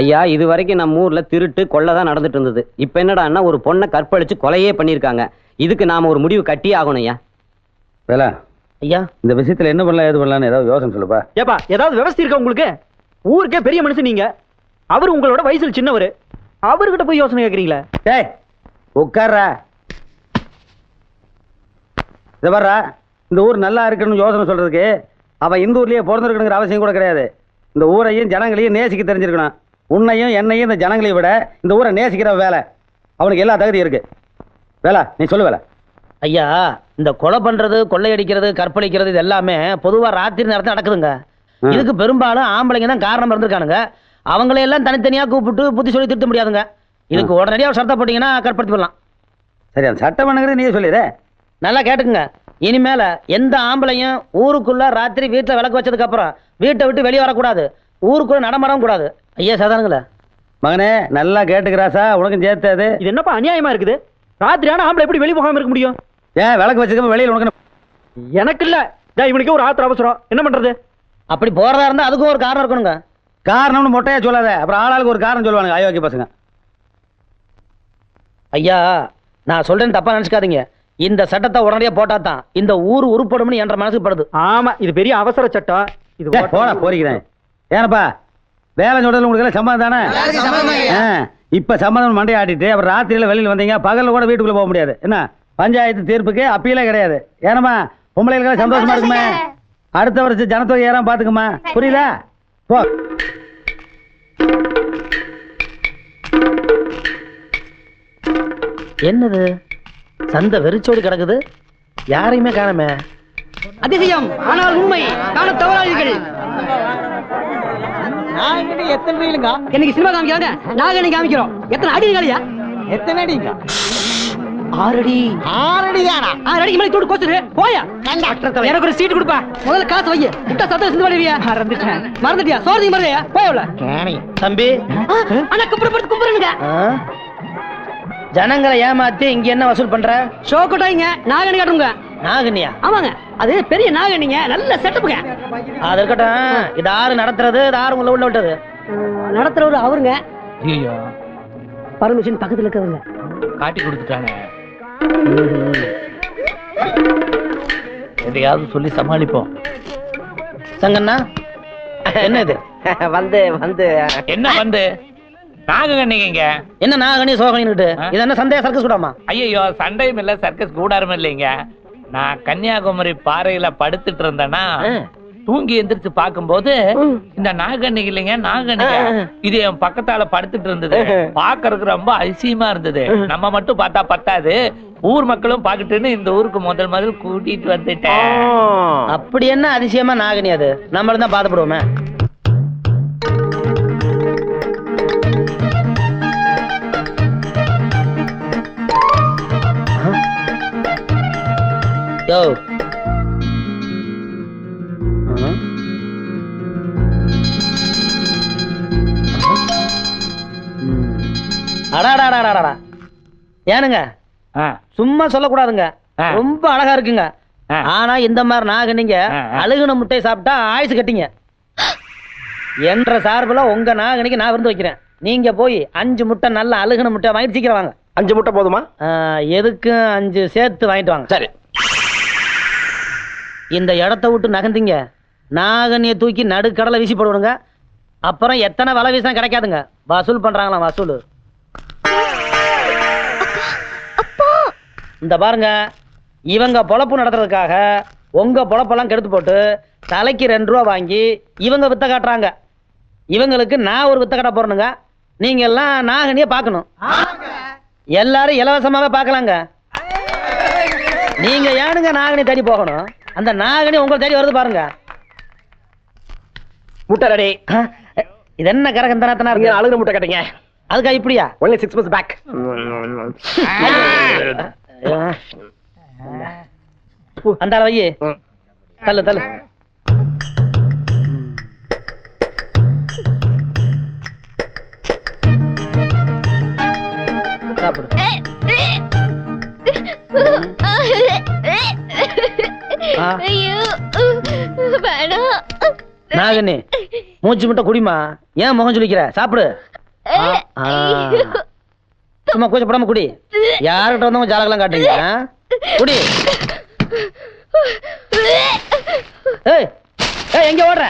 ஐயா இது வரைக்கும் நம்ம ஊர்ல திருட்டு கொள்ளை தான் நடந்துட்டு இருந்தது. இப்ப என்னடான்னா ஒரு பொண்ணை கற்பழிச்சு கொலையே பண்ணிருக்காங்க இதுக்கு நாம ஒரு முடிவு கட்டியே ஆகணும் ஐயா. வேலை ஐயா. இந்த விஷயத்துல என்ன பண்ணலாம் ஏது பண்ணலாம்னு ஏதாவது யோசனை சொல்லுப்பா. ஏப்பா ஏதாவது விவசாயம் இருக்கா உங்களுக்கு? ஊருக்கே பெரிய மனுஷன் நீங்க. அவர் உங்களோட வயசுல சின்னவர். அவர்கிட்ட போய் யோசனை கேக்குறீங்களா? டேய் உட்கார்றா. இதை வர்றா இந்த ஊர் நல்லா இருக்கணும்னு யோசனை சொல்றதுக்கு அவன் இந்த ஊர்லயே பிறந்திருக்கணுங்கிற அவசியம் கூட கிடையாது. இந்த ஊரையும் ஜனங்களையும் நேசிக்க தெரிஞ்சிருக்கணும். உன்னையும் என்னையும் இந்த ஜனங்களையும் விட இந்த ஊரை நேசிக்கிற வேலை. அவனுக்கு எல்லா தகுதியும் இருக்கு. வேலை நீ சொல்லு வேலை. ஐயா இந்த கொலை பண்றது கொள்ளையடிக்கிறது கற்பழிக்கிறது இது எல்லாமே பொதுவா ராத்திரி நேரத்துல நடக்குதுங்க. இதுக்கு பெரும்பாலும் ஆம்பளைங்க தான் காரணம் இருந்திருக்கானுங்க. அவங்களை எல்லாம் தனித்தனியா கூப்பிட்டு புத்தி சொல்லி திருத்த முடியாதுங்க. இதுக்கு உடனடியாக ஒரு சட்டத்தை போட்டீங்கன்னா கற்படுத்தி பண்ணலாம் சரி அந்த சட்டம் பண்ணுங்கிறது நீயே சொல்லிடு. நல்லா கேட்டுக்குங்க. இனிமேல எந்த ஆம்பளையும் ஊருக்குள்ள ராத்திரி வீட்டுல விளக்கு வச்சதுக்கு அப்புறம் வீட்டை விட்டு வெளியே வரக்கூடாது. ஊருக்குள்ள நடமாடவும் கூடாது. ஐயா சாதாரணங்களா? மகனே நல்லா கேட்டுக்கிறாசா? உனக்கும் சேர்த்து அது இது என்னப்பா அநியாயமா இருக்குது? ராத்திரியான ஆம்பளை எப்படி வெளிய போகாம இருக்க முடியும்? ஏன் விளக்கு வச்சுக்காம வெளியில் உனக்கு எனக்கு இல்ல. இவனுக்கே ஒரு ஆத்திர அவசரம். என்ன பண்றது? அப்படி போறதா இருந்தா அதுக்கும் ஒரு காரணம் இருக்கணுங்க. காரணம்னு மொட்டையா சொல்லாத. அப்புறம் ஆளாளுக்கு ஒரு காரணம் சொல்லுவானுங்க அயோக்கிய பசங்க. ஐயா நான் சொல்றேன் தப்பா நினைச்சுக்காதீங்க. இந்த சட்டத்தை உடனடியாக போட்டா தான் இந்த ஊர் உருப்படும்னு என்ற மனசுக்கு படுது. ஆமா இது பெரிய அவசர சட்டம். இது போறிக்கிறேன் ஏனப்பா? வேலை சொல்றதுல உங்களுக்கு சம்மதம் தானே? ஆ, இப்ப சம்மதம் மண்டையை ஆட்டிட்டு அப்புறம் ராத்திரியில வெளியில வந்தீங்க பகல்ல கூட வீட்டுக்குள்ள போக முடியாது. என்ன? பஞ்சாயத்து தீர்ப்புக்கு அப்பீலே கிடையாது. ஏனம்மா? பொம்பளைகளுக்கு சந்தோஷமா இருக்குமே? அடுத்த வருஷம் ஜனத்தொகை ஏறாம பாத்துக்குமா? புரியல போ. என்னது? சந்தை வெறிச்சோடி கிடக்குது? யாரையுமே காணமே? அதிசயம். ஆனால் உண்மை. காண தவறாதீர்கள் இன்னைக்கு சினிமா காமிக்கிறாங்க நாகனி காமிக்கிறோம். எத்தனை அடி காலியா? எத்தனை அடிங்க? ஆறடி. ஆறடி தானா ஆறு அடிக்கு மேலே தூடு கோச்சுரு. போயா? எனக்கு ஒரு சீட் கொடுப்பா. முதல்ல காசு வை. விட்டா சத்தம் சிந்து பண்ணுவியா மறந்துட்டேன். மறந்துட்டியா? சோறு மறந்தியா போயவுல தம்பி. அண்ணா கும்பிடுறது கும்பிடுங்க? ஜனங்களை ஏமாத்தி இங்க என்ன வசூல் பண்ற? ஷோ கொட்டாயிங்க நாகனி காட்டுங்க. நாகனியா? ஆமாங்க. அது பெரிய நாகனிங்க நல்ல செட்டப்புங்க அது இருக்கட்டும். இது ஆறு நடத்துறது இது ஆறு உள்ள உள்ள விட்டது. நடத்துறவரு அவருங்க. ஐயோ பர்மிஷன் பக்கத்துல இருக்கிறவங்க காட்டி கொடுத்துட்டானே. எதையாவது சொல்லி சமாளிப்போம். சங்கண்ணா என்ன இது? வந்து வந்து. என்ன வந்து? நாகக்கண்ணிங்க என்ன நாகனி சோகனின்னுட்டு? இது என்ன சந்தேக சர்க்கஸ் கூடாமா? ஐயோ சண்டையும் இல்ல சர்க்கஸ் கூடாரம் இல்லைங்க. நான் கன்னியாகுமரி பாறையில படுத்துட்டு இருந்தேன்னா தூங்கி எந்திரிச்சு பார்க்கும்போது இந்த நாகக்கண்ணிக்கு இல்லைங்க நாகக்கண்ணிங்க இது என் பக்கத்தால படுத்துட்டு இருந்தது. பாக்குறதுக்கு ரொம்ப அதிசயமா இருந்தது. நம்ம மட்டும் பார்த்தா பத்தாது. ஊர் மக்களும் பாக்கட்டுன்னு இந்த ஊருக்கு முதல் முதல் கூட்டிட்டு வந்துட்டேன். அப்படி என்ன அதிசயமா நாகனி அது? நம்மளும் தான் பாதப்படுவோமே யோ அடாடாடாடாடா ஏனுங்க? சும்மா சொல்லக்கூடாதுங்க. ரொம்ப அழகா இருக்குங்க. ஆனா இந்த மாதிரி நாகனிங்க ஆ, ஆ. அழுகுன முட்டை சாப்பிட்டா ஆயுசு கட்டிங்க. என்ற சார்புல உங்க நாகனிக்கு நான் விருந்து வைக்கிறேன். நீங்க போய் அஞ்சு முட்டை நல்ல அழுகுன முட்டை வாங்கிட்டு சீக்கிரம் வாங்க. அஞ்சு முட்டை போதுமா? எதுக்கும் அஞ்சு சேர்த்து வாங்கிட்டு வாங்க. சரி. இந்த இடத்த விட்டு நகர்ந்தீங்க. நாகனியை தூக்கி நடுக்கடலை வீசி போடுவாங்க அப்புறம் எத்தனை வலை வீசம் கிடைக்காதுங்க. வசூல் பண்றாங்களாம் வசூல். இந்த பாருங்க இவங்க பொழப்பு நடத்துறதுக்காக உங்க பொழப்பெல்லாம் கெடுத்து போட்டு தலைக்கு ரெண்டு ரூபா வாங்கி இவங்க வித்த காட்டுறாங்க. இவங்களுக்கு நான் ஒரு வித்த காட்ட போறேனுங்க. நீங்க எல்லாம் நாகனிய பார்க்கணும். எல்லாரும் இலவசமாவே பார்க்கலாங்க. நீங்க ஏனுங்க நாகனி தேடி போகணும்? அந்த நாகனி உங்களை தேடி வருது பாருங்க. முட்டை ரெடி. இது என்ன கரகந்தனத்தனா நீங்க இருக்கு அழுகிற முட்டை கட்டுங்க. அதுக்கா இப்படியா? ஒன்லி சிக்ஸ் மந்த்ஸ் பேக் அந்த வையே தள்ளு தள்ளு. சாப்பிடு. ஐயோ வேணாம் நாகனே மூச்சு மட்டும் குடிமா ஏன் முகம் சொல்லிக்கிற சாப்பிடு. சும்மா கூச்சப்படாம குடி. யார்கிட்ட வந்தவங்க ஜாலகெல்லாம் காட்டுறீங்க? குடி. ஏய் ஏய் எங்க ஓடுற?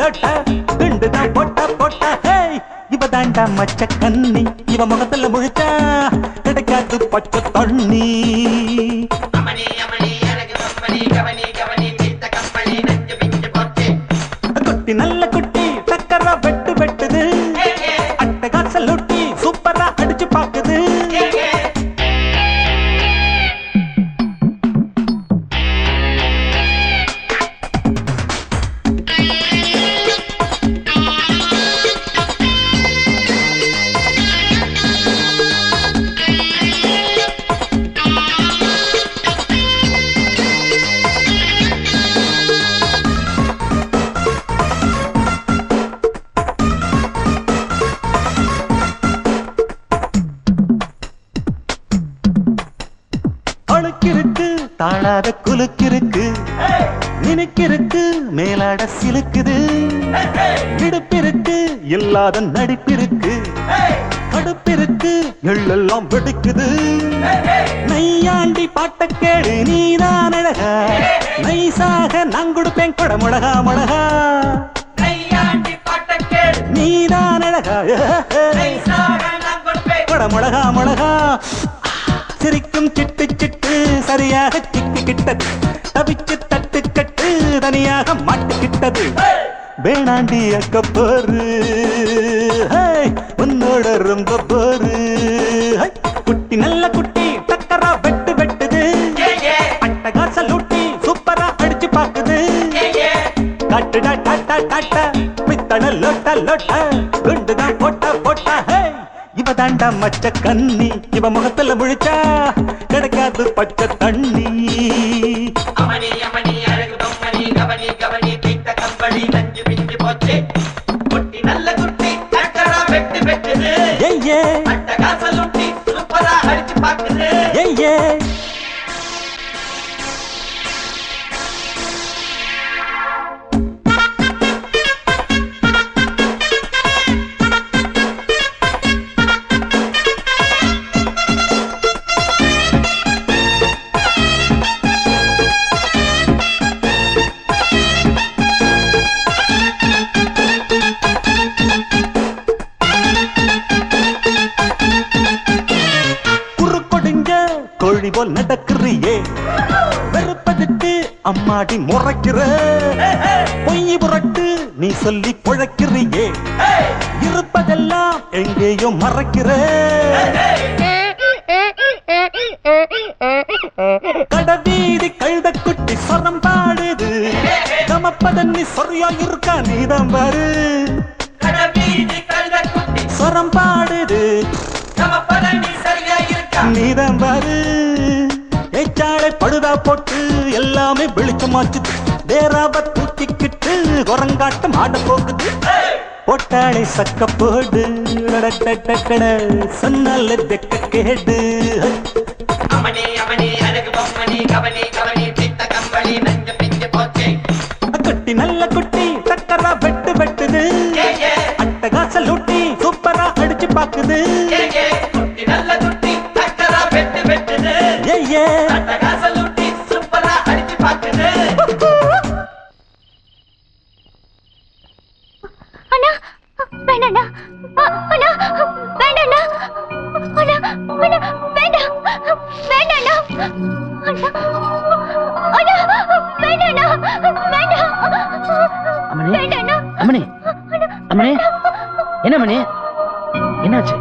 லோட்ட லோட்ட துண்டுதான் பொட்ட போட்ட ஹேய்! இவ தாண்டா மச்ச கண்ணி இவ முகத்துல முழிச்சா கிடைக்காது பச்சை தண்ணி. நினைக்கிருக்கு மேலாட சிலுக்குது. இடுப்பிருக்கு இல்லாத நடிப்பிருக்கு கடுப்பிருக்கு எள்ளெல்லாம் வெடிக்குது. நையாண்டி பாட்ட கேடு நீதான் அழகா. நைசாக நான் கொடுப்பேன் கொட முழகா முழகா நீதான் அழகா. கொட முழகா முழகா சிரிக்கும் சிட்டு சிட்டு சரியாக சிக்கிக்கிட்டது தவிச்சு தனியாக மாட்டிக்கிட்டது. வேணாண்டி அக்க போரு. உன்னோட ரொம்ப போரு. குட்டி நல்ல குட்டி டக்கரா வெட்டு வெட்டுது. அட்டகாச லூட்டி சூப்பரா அடிச்சு பாக்குது. கட்டுடா டாட்டா டாட்டா பித்தன லொட்ட லொட்ட குண்டுதான் போட்டா போட்டா. இவ தாண்டா மச்ச கண்ணி. இவ முகத்துல முழிச்சா கிடைக்காது பச்சை தண்ணி. గవని గవని పీట కంబడి నంజి మించి పోచి కొట్టి నల్ల గుట్టి అక్కడ పెట్టి పెట్టిదే. అట్టగాసలుంటి సూపరా అడిచి పాకదే. நடக்கிறியே? வெறுப்பதுக்கு அம்மாடி முறைக்கிற பொய் புரட்டு நீ சொல்லி குழைக்கிறியே? இருப்பதெல்லாம் எங்கேயோ மறைக்கிற கடவீதி கழுத குட்டி சொரம் பாடுது. கமப்பதன்னி சொரியா இருக்கா நீதான் பாரு. சொரம் பாடுது. நீதான் பாரு. ஏச்சாளை படுதா போட்டு எல்லாமே வெளிச்சமாச்சு வேறாவ தூக்கிக்கிட்டு குரங்காட்டம் ஆட போகுது. பொட்டாளை சக்க போடு சொன்னால தெக்க கேடு குட்டி நல்ல குட்டி டக்கரா வெட்டு வெட்டுது. அட்டகாச என்ன மணி என்னாச்சு?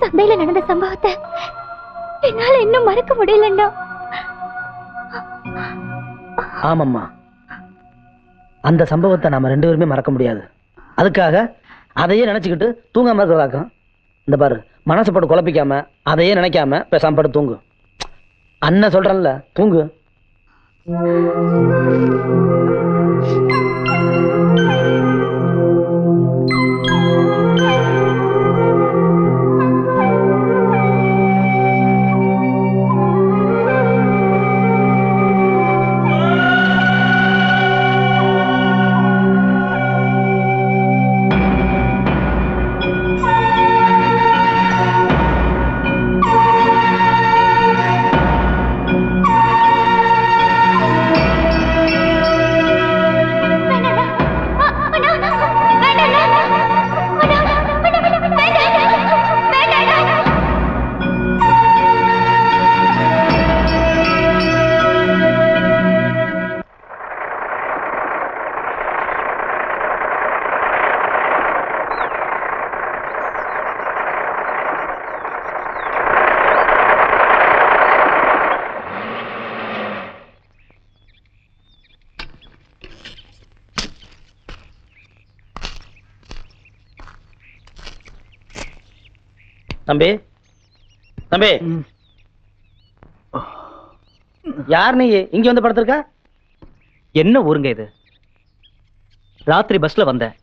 சந்தையில நடந்த சம்பவத்தை என்னால இன்னும் மறக்க முடியலண்ணா. ஆமாம்மா. அந்த சம்பவத்தை நாம ரெண்டு பேருமே மறக்க முடியாது. அதுக்காக அதையே நினைச்சுக்கிட்டு தூங்காம இருக்கிறதாக்கும் இந்த பாரு. மனசுப்பட்டு போட்டு குழப்பிக்காம அதையே நினைக்காம பேசாம படுத்து தூங்கு. அண்ணன் சொல்றேன்ல தூங்கு. தம்பி. தம்பி. யார் நீ? இங்க வந்து படுத்திருக்க? என்ன ஊருங்க இது? ராத்திரி பஸ்ல வந்தேன்.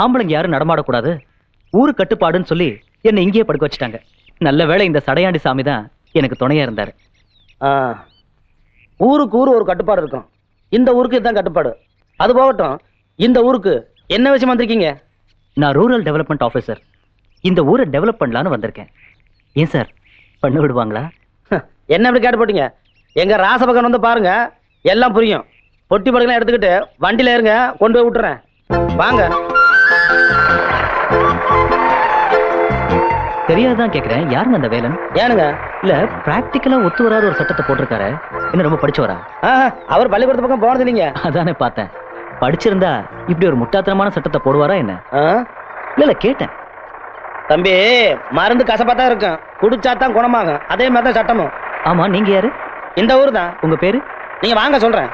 ஆம்பளைங்க யாரும் நடமாடக்கூடாது. ஊரு கட்டுப்பாடுன்னு சொல்லி என்னை இங்கேயே படுக்க வச்சுட்டாங்க. நல்ல வேளை இந்த சடையாண்டி சாமி தான் எனக்கு துணையா இருந்தாரு. ஊருக்கு ஊர் ஒரு கட்டுப்பாடு இருக்கும். இந்த ஊருக்கு இதுதான் கட்டுப்பாடு. அது போகட்டும். இந்த ஊருக்கு என்ன விஷயம் வந்திருக்கீங்க? நான் ரூரல் டெவலப்மெண்ட் ஆஃபீஸர். இந்த ஊரை டெவலப் பண்ணலான்னு வந்திருக்கேன். ஏன் சார் பண்ண விடுவாங்களா? என்ன இப்படி கேட்டு போட்டீங்க? எங்க ராசபகன் வந்து பாருங்க எல்லாம் புரியும். பொட்டி படுக்கலாம் எடுத்துக்கிட்டு வண்டியில இருங்க கொண்டு போய் விட்டுறேன். வாங்க. தெரியாதான் கேக்குறேன். யாருங்க அந்த வேலன்? ஏனுங்க இல்ல பிராக்டிக்கலா ஒத்து வராத ஒரு சட்டத்தை போட்டிருக்காரு. என்ன ரொம்ப படிச்சவரா? அவர் பள்ளிக்கூடத்து பக்கம் போனது இல்லைங்க. அதானே பார்த்தேன். படிச்சிருந்தா இப்படி ஒரு முட்டாத்தனமான சட்டத்தை போடுவாரா என்ன? இல்ல இல்ல கேட்டேன். தம்பி மருந்து கசப்பா தான் இருக்கும். குடிச்சா தான் குணமாகும். அதே மாதிரி தான் சட்டமும். ஆமா நீங்க யாரு? இந்த ஊர் தான். உங்க பேரு? நீங்க வாங்க சொல்றேன்.